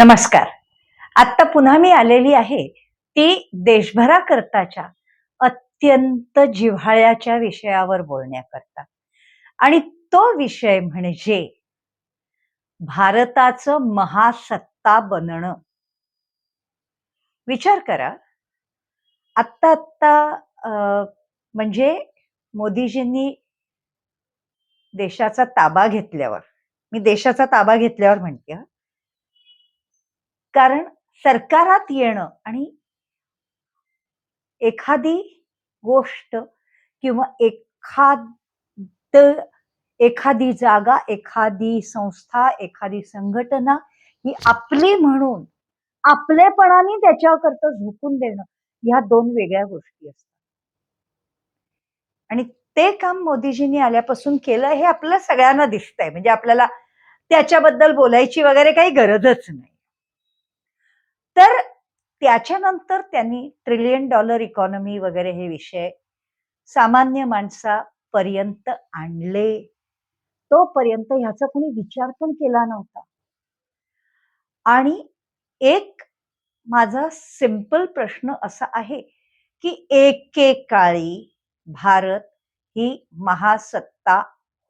नमस्कार. आत्ता पुन्हा मी आलेली आहे ती देशभराकरताच्या अत्यंत जिव्हाळ्याच्या विषयावर बोलण्याकरता. आणि तो विषय म्हणजे भारताचं महासत्ता बनणं. विचार करा. आत्ता आत्ता म्हणजे मोदीजींनी देशाचा ताबा घेतल्यावर मी देशाचा ताबा घेतल्यावर म्हणते कारण सरकारात येणं आणि एखादी गोष्ट किंवा एखाद एखादी जागा एखादी संस्था एखादी संघटना ही आपली म्हणून आपलेपणाने त्याच्याकरता झोपून देणं ह्या दोन वेगळ्या गोष्टी असतात. आणि ते काम मोदीजींनी आल्यापासून केलं हे आपल्या सगळ्यांना दिसतंय. म्हणजे आपल्याला त्याच्याबद्दल बोलायची वगैरे काही गरजच नाही. तर त्याच्यानंतर त्यांनी ट्रिलियन डॉलर इकॉनॉमी वगैरे हे विषय सामान्य माणसापर्यंत आणले. तोपर्यंत ह्याचा कोणी विचार पण केला नव्हता. आणि एक माझा सिंपल प्रश्न असा आहे की एकेकाळी भारत ही महासत्ता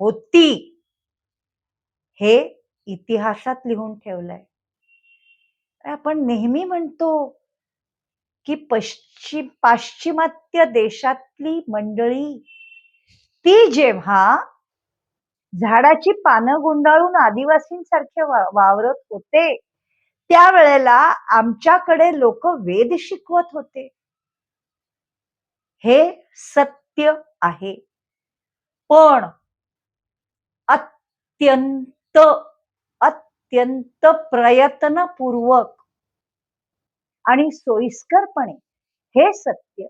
होती हे इतिहासात लिहून ठेवलंय. आपण नेहमी म्हणतो की पश्चिम पाश्चिमात्य देशातली मंडळी ती जेव्हा झाडाची पानं गुंडाळून आदिवासींसारखे वा- वावरत होते त्यावेळेला आमच्याकडे लोक वेद शिकवत होते. हे सत्य आहे. पण अत्यंत अत्यंत प्रयत्नपूर्वक आणि सोयीस्करपणे हे सत्य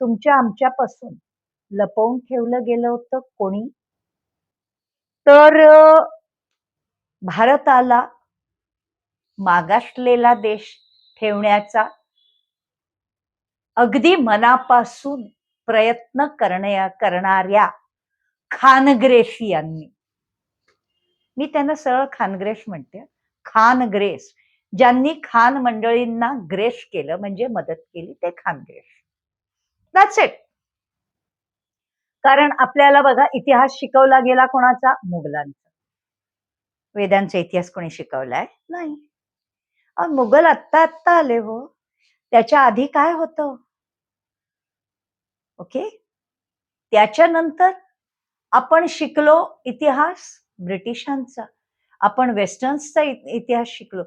तुमच्या आमच्यापासून लपवून ठेवलं गेलं होतं कोणी? तर भारताला मागासलेला देश ठेवण्याचा अगदी मनापासून प्रयत्न करण्या करणाऱ्या खानग्रेसियांनी मी त्यांना सरळ खानग्रेस म्हणते. खानग्रेस ज्यांनी खान मंडळींना ग्रेस केलं म्हणजे मदत केली ते खानग्रेस दॅट्स इट कारण आपल्याला बघा इतिहास शिकवला गेला कोणाचा? मुघलांचा. वेदांचा इतिहास कोणी शिकवलाय? नाही. मुघल आत्ता आत्ता आले हो. त्याच्या आधी काय होतं? ओके त्याच्यानंतर आपण शिकलो इतिहास ब्रिटिशांचा. आपण वेस्टर्न्सचा इतिहास शिकलो.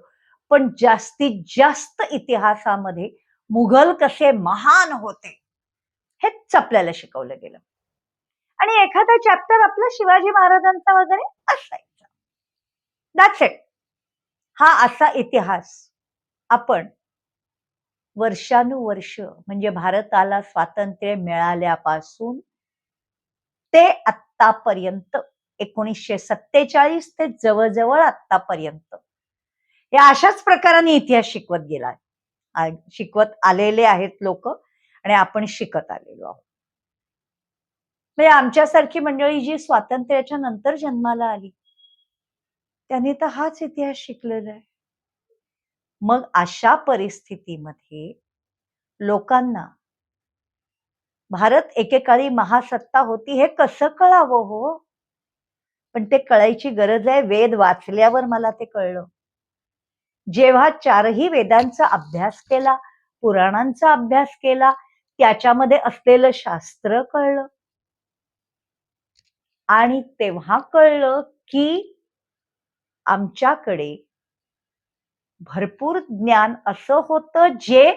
पण जास्तीत जास्त इतिहासामध्ये मुघल कसे महान होते हेच आपल्याला शिकवलं गेलं. आणि एखादा चॅप्टर आपला शिवाजी महाराजांचा वगैरे असायचा. दॅट्स इट हा असा इतिहास आपण वर्षानुवर्ष म्हणजे भारताला स्वातंत्र्य मिळाल्यापासून ते आत्तापर्यंत एकोणीसशे सत्तेचाळीस ते जवळजवळ आतापर्यंत या अशाच प्रकाराने इतिहास शिकवत गेला शिकवत आलेले आहेत लोक आणि आपण शिकत आलेलो आहोत. म्हणजे आमच्यासारखी मंडळी जी स्वातंत्र्याच्या नंतर जन्माला आली त्यांनी तर हाच इतिहास शिकलेला आहे. मग अशा परिस्थितीमध्ये लोकांना भारत एकेकाळी महासत्ता होती हे कसं कळावं हो? पण ते कळायची गरज आहे वेद वाचल्यावर मला ते कळलं. जेव्हा चारही वेदांचा अभ्यास केला पुराणांचा अभ्यास केला त्याच्यामध्ये असलेलं शास्त्र कळलं. आणि तेव्हा कळलं की आमच्याकडे भरपूर ज्ञान असं होतं जे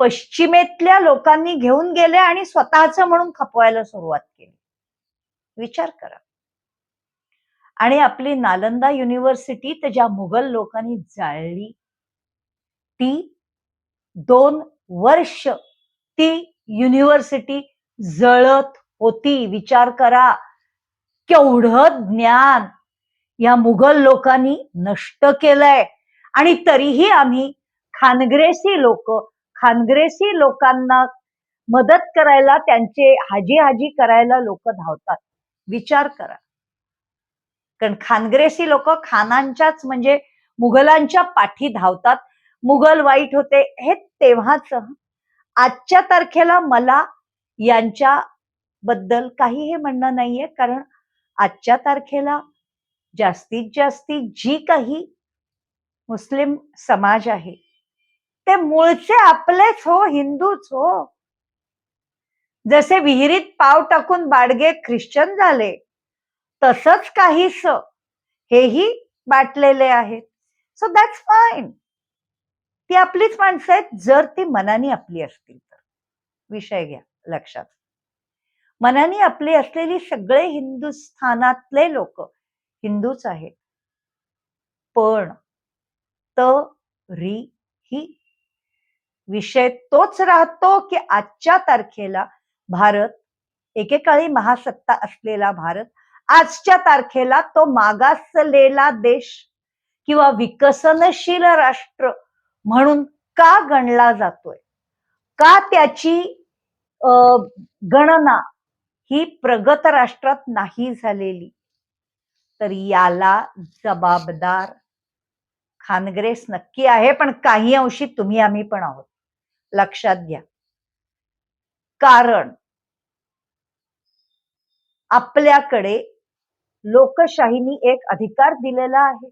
पश्चिमेतल्या लोकांनी घेऊन गेले आणि स्वतःच म्हणून खपवायला सुरुवात केली. विचार करा. आणि आपली नालंदा युनिव्हर्सिटी तर ज्या मुघल लोकांनी जाळली ती दोन वर्ष ती युनिव्हर्सिटी जळत होती. विचार करा केवढं ज्ञान या मुघल लोकांनी नष्ट केलंय. आणि तरीही आम्ही खानग्रेसी लोक खानग्रेसी लोकांना मदत करायला त्यांचे हाजी हाजी करायला लोक धावतात. विचार करा. कारण खानग्रेसी लोक खानांच्याच म्हणजे मुघलांच्या पाठी धावतात. मुघल वाईट होते हे तेव्हाच. आजच्या तारखेला मला यांच्या बद्दल काही हे म्हणणं नाहीये. कारण आजच्या तारखेला जास्तीत जास्ती जी काही मुस्लिम समाज आहे ते मूळचे आपलेच हो हिंदूच हो. जसे विहिरीत पाव टाकून बाडगे ख्रिश्चन झाले तसंच काहीस हेही बाटलेले आहेत. सो दॅट्स फाईन ती आपलीच माणसं आहेत जर ती मनाने आपली असतील तर. विषय घ्या लक्षात. मनाने आपली असलेली सगळे हिंदुस्थानातले लोक हिंदूच आहेत. पण तरीही विषय तोच राहतो की आजच्या तारखेला भारत एकेकाळी महासत्ता असलेला भारत आजच्या तारखेला तो मागासलेला देश किंवा विकसनशील राष्ट्र म्हणून का गणला जातोय? का त्याची गणना ही प्रगत राष्ट्रात नाही झालेली? तर याला जबाबदार खानग्रेस नक्की आहे पण काही अंशी तुम्ही आम्ही पण आहोत. लक्षात घ्या. कारण आपल्याकडे लोकशाहीनी एक अधिकार दिलेला आहे.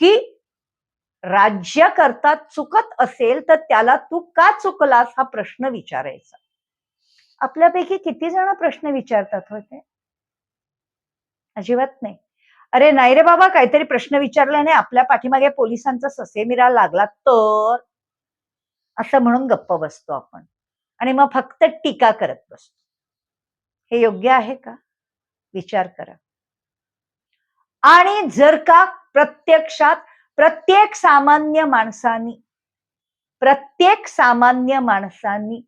की राज्य करता चुकत असेल तर त्याला तू का चुकलास हा प्रश्न विचारायचा. आपल्यापैकी किती जण प्रश्न विचारतात होते अजिबात नाही. अरे नाही रे बाबा काहीतरी प्रश्न विचारल्याने आपल्या पाठीमागे पोलिसांचा ससेमिरा लागला तर? असं म्हणून गप्प बसतो आपण. आणि मग फक्त टीका करत बसतो. हे योग्य आहे का? विचार करा. आणि जर का प्रत्यक्षात प्रत्येक सामान्य माणसानी प्रत्येक सामान्य माणसांनी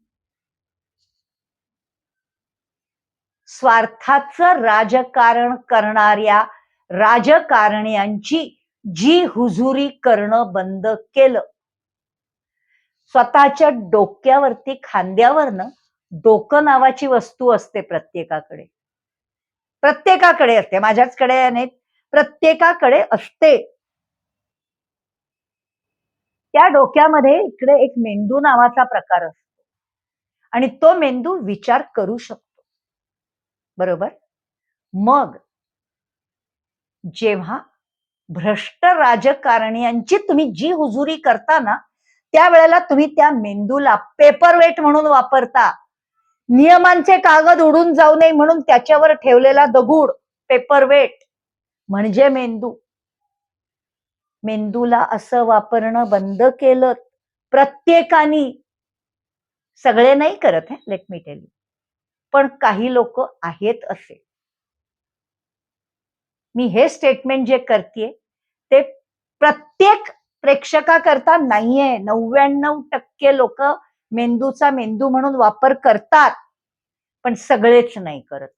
स्वार्थाचं राजकारण करणाऱ्या राजकारण्यांची जी हुजुरी करणं बंद केलं. स्वतःच्या डोक्यावरती खांद्यावरनं डोकं नावाची वस्तू असते प्रत्येकाकडे. प्रत्येकाकडे असते. माझ्याचकडे नाही प्रत्येकाकडे असते. त्या डोक्यामध्ये इकडे एक मेंदू नावाचा प्रकार असतो. आणि तो मेंदू विचार करू शकतो. बरोबर? मग जेव्हा भ्रष्ट राजकारण्यांची तुम्ही जी हुजुरी करता ना त्यावेळेला तुम्ही त्या मेंदूला पेपर वेट म्हणून वापरता. नियमांचे कागद उडून जाऊ नये म्हणून त्याच्यावर ठेवलेला दगुड पेपर वेट म्हणजे मेंदू. मेंदूला असं वापरणं बंद केलं प्रत्येकानी. सगळे नाही करत हे लेट मी टेल पण काही लोक आहेत असे. मी हे स्टेटमेंट जे करते ते प्रत्येक प्रेक्षकाकरता नाहीये. नव्याण्णव टक्के लोक मेंदूचा मेंदू म्हणून वापर करतात पण सगळेच नाही करत.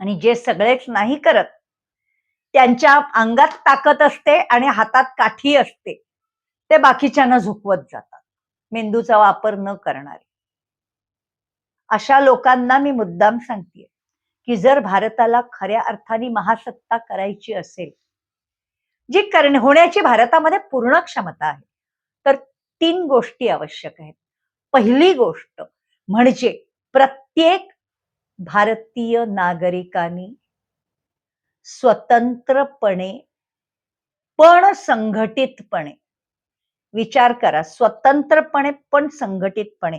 आणि जे सगळेच नाही करत त्यांच्या अंगात ताकद असते आणि हातात काठी असते. ते बाकीच्यांना झुकवत जातात. मेंदूचा वापर न करणारे. अशा लोकांना मी मुद्दाम सांगते की जर भारताला खऱ्या अर्थाने महासत्ता करायची असेल जी करणे होण्याची भारतामध्ये पूर्ण क्षमता आहे तर तीन गोष्टी आवश्यक आहेत. पहिली गोष्ट म्हणजे प्रत्येक भारतीय नागरिकांनी स्वतंत्रपणे पण संघटितपणे. विचार करा स्वतंत्रपणे पण संघटितपणे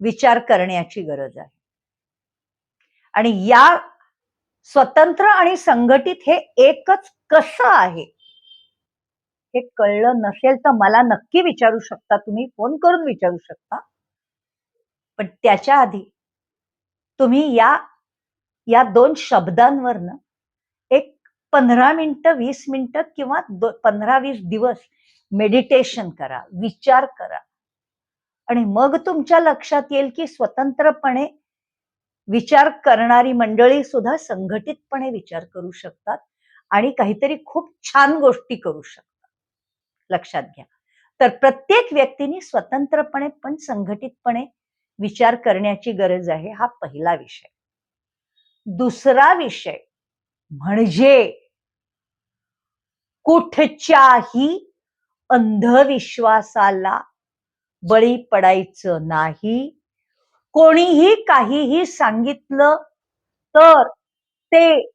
विचार करण्याची गरज आहे. आणि या स्वतंत्र आणि संघटित हे एकच कसं आहे? हे कळलं नसेल तर मला नक्की विचारू शकता तुम्ही फोन करून विचारू शकता. पण त्याच्या आधी तुम्ही या या दोन शब्दांवरनं पंधरा मिनटं वीस मिनिटं किंवा पंधरा वीस दिवस मेडिटेशन करा विचार करा. आणि मग तुमच्या लक्षात येईल की स्वतंत्रपणे विचार करणारी मंडळी सुद्धा संघटितपणे विचार करू शकतात आणि काहीतरी खूप छान गोष्टी करू शकतात. लक्षात घ्या. तर प्रत्येक व्यक्तीने स्वतंत्रपणे पण संघटितपणे विचार करण्याची गरज आहे हा पहिला विषय. दुसरा विषय म्हणजे कुठच्याही अंधविश्वासाला बळी पडायचं नाही. कोणीही काहीही सांगितलं तर ते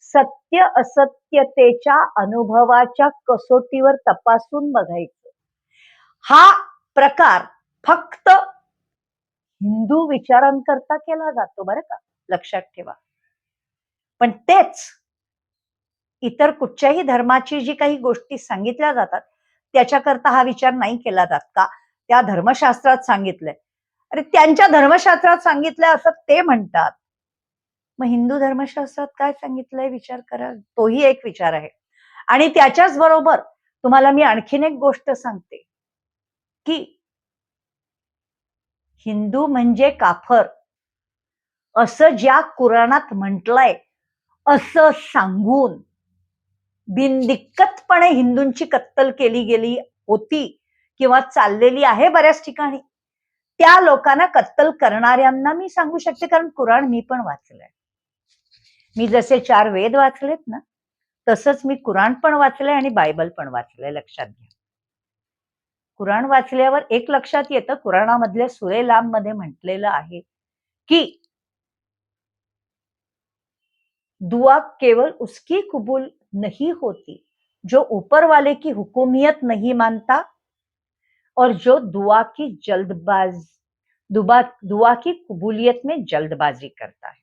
सत्य असत्यतेच्या अनुभवाच्या कसोटीवर तपासून बघायचं. हा प्रकार फक्त हिंदू विचारांकरता केला जातो बरं का? लक्षात ठेवा. पण तेच इतर कुठच्याही धर्माची जी काही गोष्टी सांगितल्या जातात त्याच्याकरता हा विचार नाही केला जात का? त्या धर्मशास्त्रात सांगितलंय. अरे त्यांच्या धर्मशास्त्रात सांगितलंय असं ते म्हणतात. मग हिंदू धर्मशास्त्रात काय सांगितलंय विचार करा? तोही एक विचार आहे. आणि त्याच्याच बरोबर तुम्हाला मी आणखीन एक गोष्ट सांगते. की हिंदू म्हणजे काफर. असं ज्या कुराणात म्हटलंय असं सांगून बिनदिक्कतपणे हिंदूंची कत्तल केली गेली होती किंवा चाललेली आहे बऱ्याच ठिकाणी. त्या लोकांना कत्तल करणाऱ्यांना मी सांगू शकते कारण कुराण मी पण वाचलंय. मी जसे चार वेद वाचलेत ना तसंच मी कुराण पण वाचलंय आणि बायबल पण वाचलंय लक्षात घ्या. कुराण वाचल्यावर एक लक्षात येतं कुराणामधल्या सुरे लांबमध्ये म्हटलेलं आहे की दुआ केवळ उसकी कबूल नहीं होती। जो ऊपर वाले की हुकुमियत नहीं मानता और जो दुआ की जल्दबाज दुआ दुआ की कबूलियत में जल्दबाजी करता है।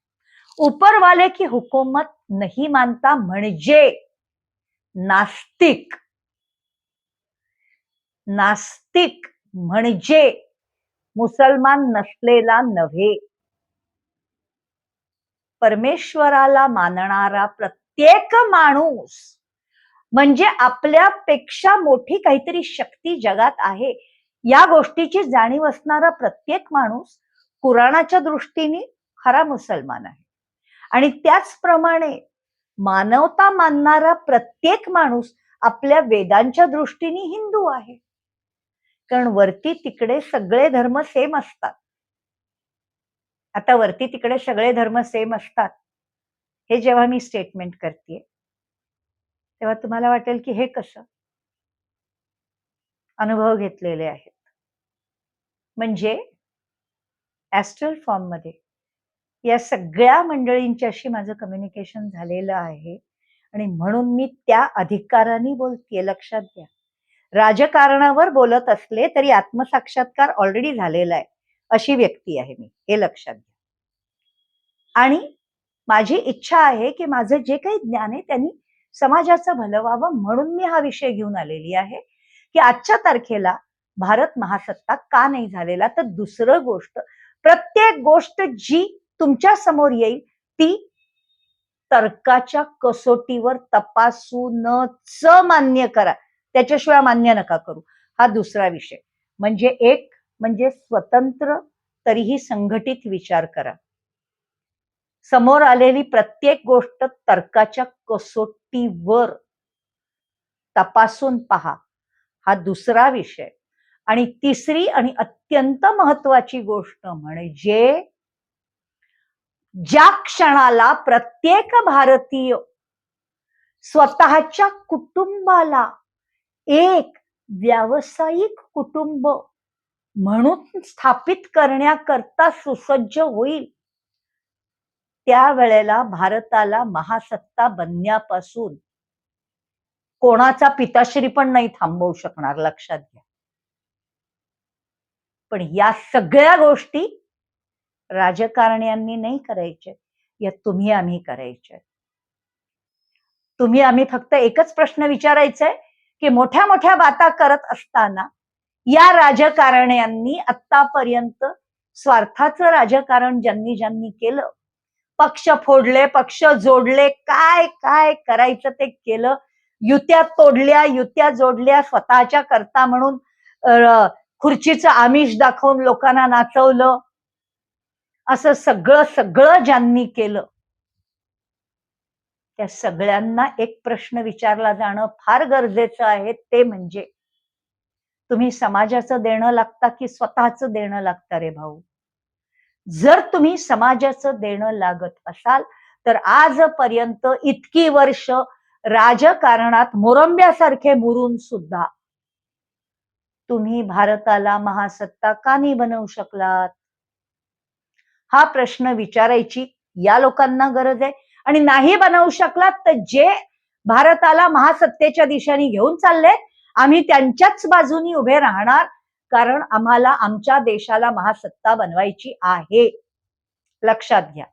ऊपर वाले की हुकूमत नहीं मानता म्हणजे नास्तिक नास्तिक म्हणजे मुसलमान नसलेला नव्हे। परमेश्वराला मानणारा प्रत्येक प्रत्येक माणूस म्हणजे आपल्यापेक्षा मोठी काहीतरी शक्ती जगात आहे. या गोष्टीची जाणीव असणारा प्रत्येक माणूस कुराणाच्या दृष्टीने खरा मुसलमान आहे. आणि त्याचप्रमाणे मानवता मानणारा प्रत्येक माणूस आपल्या वेदांच्या दृष्टीने हिंदू आहे. कारण वरती तिकडे सगळे धर्म सेम असतात. आता वरती तिकडे सगळे धर्म सेम असतात. हे जेव्हा मी स्टेटमेंट करते तेव्हा तुम्हाला वाटेल की हे कसं? अनुभव घेतलेले आहेत. म्हणजे ॲस्ट्रल फॉर्ममध्ये या सगळ्या मंडळींच्याशी माझं कम्युनिकेशन झालेलं आहे आणि म्हणून मी त्या अधिकाराने बोलतेय. लक्षात घ्या. राजकारणावर बोलत असले तरी आत्मसाक्षात्कार ऑलरेडी झालेला आहे. अशी व्यक्ती आहे मी. हे लक्षात घ्या. आणि माझी इच्छा आहे की माझं जे काही ज्ञान आहे त्यांनी समाजाचं भलं व्हावं म्हणून मी हा विषय घेऊन आलेली आहे. की आजच्या तारखेला भारत महासत्ता का नाही झालेला? तर दुसरं गोष्ट प्रत्येक गोष्ट जी तुमच्यासमोर येईल ती तर्काच्या कसोटीवर तपासूनच मान्य करा. त्याच्याशिवाय मान्य नका करू. हा दुसरा विषय. म्हणजे एक म्हणजे स्वतंत्र तरीही संघटित विचार करा. समोर आलेली प्रत्येक गोष्ट तर्काच्या कसोटीवर. तपासून पहा. हा दुसरा विषय. आणि तिसरी आणि अत्यंत महत्वाची गोष्ट म्हणजे ज्या क्षणाला प्रत्येक भारतीय स्वतःच्या कुटुंबाला एक व्यावसायिक कुटुंब म्हणून स्थापित करण्याकरता सुसज्ज होईल त्यावेळेला भारताला महासत्ता बनण्यापासून कोणाचा पिताश्री पण नाही थांबवू शकणार लक्षात घ्या. पण या सगळ्या गोष्टी राजकारण्यांनी नाही करायचे या तुम्ही आम्ही करायचे. तुम्ही आम्ही फक्त एकच प्रश्न विचारायचंय की मोठ्या मोठ्या बाता करत असताना या राजकारण्यांनी आतापर्यंत स्वार्थाचं राजकारण ज्यांनी ज्यांनी केलं पक्ष फोडले पक्ष जोडले काय काय करायचं ते केलं. युत्या तोडल्या युत्या जोडल्या स्वतःच्या करता म्हणून खुर्चीचं आमिष दाखवून लोकांना नाचवलं. असं सगळं सगळं ज्यांनी केलं त्या सगळ्यांना एक प्रश्न विचारला जाणं फार गरजेचं आहे ते म्हणजे तुम्ही समाजाचं देणं लागता की स्वतःच देणं लागतं रे भाऊ? जर तुम्ही समाजाचं देणं लागत असाल तर आजपर्यंत इतकी वर्ष राजकारणात मोरंब्यासारखे मुरून सुद्धा तुम्ही भारताला महासत्ता का नाही बनवू शकलात? हा प्रश्न विचारायची या लोकांना गरज आहे. आणि नाही बनवू शकलात तर जे भारताला महासत्तेच्या दिशेने घेऊन चालले आम्ही त्यांच्याच बाजूनी उभे राहणार कारण आम्हाला आमच्या देशाला महासत्ता बनवायची आहे. लक्षात घ्या.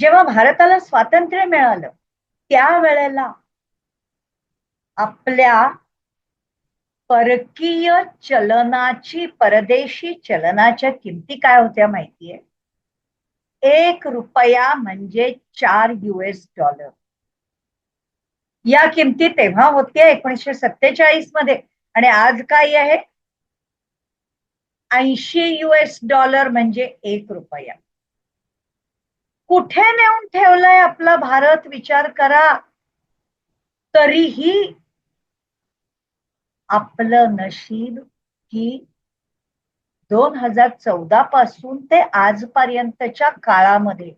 जेव्हा भारताला स्वातंत्र्य मिळालं त्यावेळेला आपल्या परकीय चलनाची परदेशी चलनाच्या किमती काय होत्या माहितीये? एक रुपया म्हणजे चार युएस डॉलर या किमती तेव्हा होत्या एकोणीसशे सत्तेचाळीसमध्ये. आणि आज काय आहे ऐंशी युएस डॉलर म्हणजे एक रुपया. कुठे नेऊन ठेवलाय आपला भारत? विचार करा. तरीही आपलं नशीब की दोन हजार चौदा पासून ते आजपर्यंतच्या काळामध्ये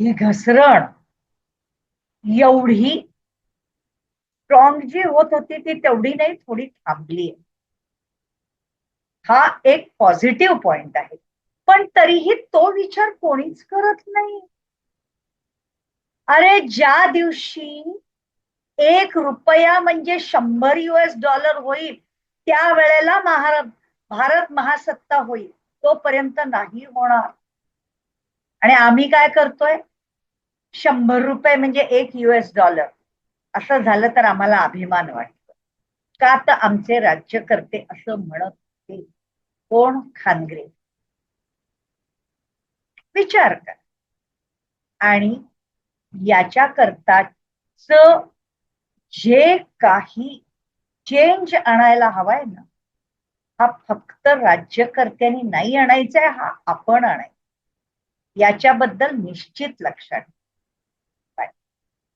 ही घसरण एवढी स्ट्रॉंग जी होत होती ती तेवढी नाही थोडी थांबली आहे हा एक पॉझिटिव्ह पॉइंट आहे. पण तरीही तो विचार कोणीच करत नाही. अरे ज्या दिवशी एक रुपया म्हणजे शंभर युएस डॉलर होईल त्या वेळेला महाराज भारत महासत्ता होईल तोपर्यंत नाही होणार. आणि आम्ही काय करतोय? शंभर रुपये म्हणजे एक युएस डॉलर असं झालं तर आम्हाला अभिमान वाटतो. का तर आमचे राज्यकर्ते असं म्हणत होते कोण खानगरे? विचार करा आणि याच्या करताच जे काही चेंज आणायला हवाय ना हा फक्त राज्यकर्त्यांनी नाही आणायचा आहे हा आपण आणायचा याच्याबद्दल निश्चित लक्षात